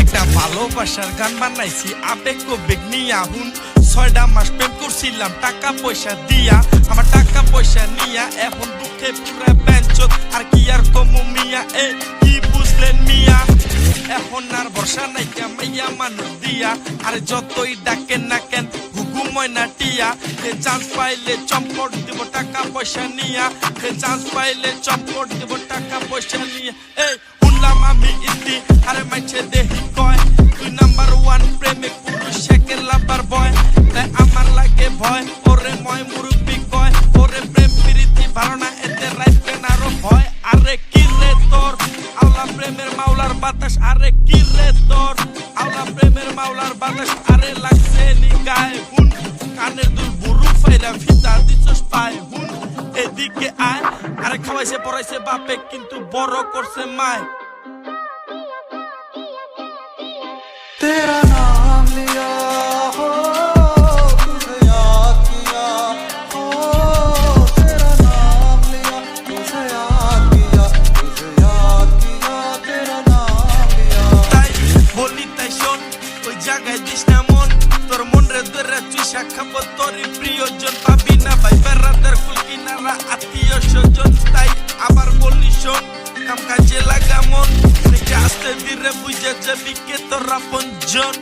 একটা ভালোবাসার গান বানাইছি, আবেগ ও বেগনিয়া হুন। ছয়টা মাস করছিলাম, টাকা পয়সা দিয়া। আমার টাকা পয়সা নিয়া, এখন দুঃখে পুরা বেঞ্চত আর কি আর কমু মিয়া, এ কি বুঝলেন মিয়া? এখন আর ভরসা নাই মাইয়া মানুষ দিয়া। আর যতই ডাকেন না কেন ঘুঘু ময়না টিয়া। এ চান্স পাইলে চম্পট দিব টাকা পয়সা নিয়া। এ চান্স পাইলে চম্পট দিব টাকা পয়সা নিয়া। এই, শুনলাম আমি ইতি, আরে মাইছে দেহি কয়। তুই নাম্বার ওয়ান প্রেমিক পুরুষ শেখের লাভার বয়। তাই আমার লাগে ভয়, ওরে ময় মুরব্বী বাতাস আরে কি রে তোর আওলা প্রেমের মাওলার বাতাস আরে লাগছে নি গায়ে হুন কানের দুল বুরু ফাইলা ভিতা দিছস পায় হুন এদিকে আয় আরে খাওয়াইছে পড়াইছে বাপে কিন্তু বড় করছে মায় तेरा জায়গায় দিস না মন, তোর মন রে ধরে তুই শাখাবো তোরই প্রিয়জন, পাবি না ভাই, বেড়াদের কুল কিনারা, আত্মীয় স্বজন, তাই আবার বলি শোন, কাম কাজে লাগা মন দেখে আসতে ধীরে বুঝে যাবি কে তোর আপন জন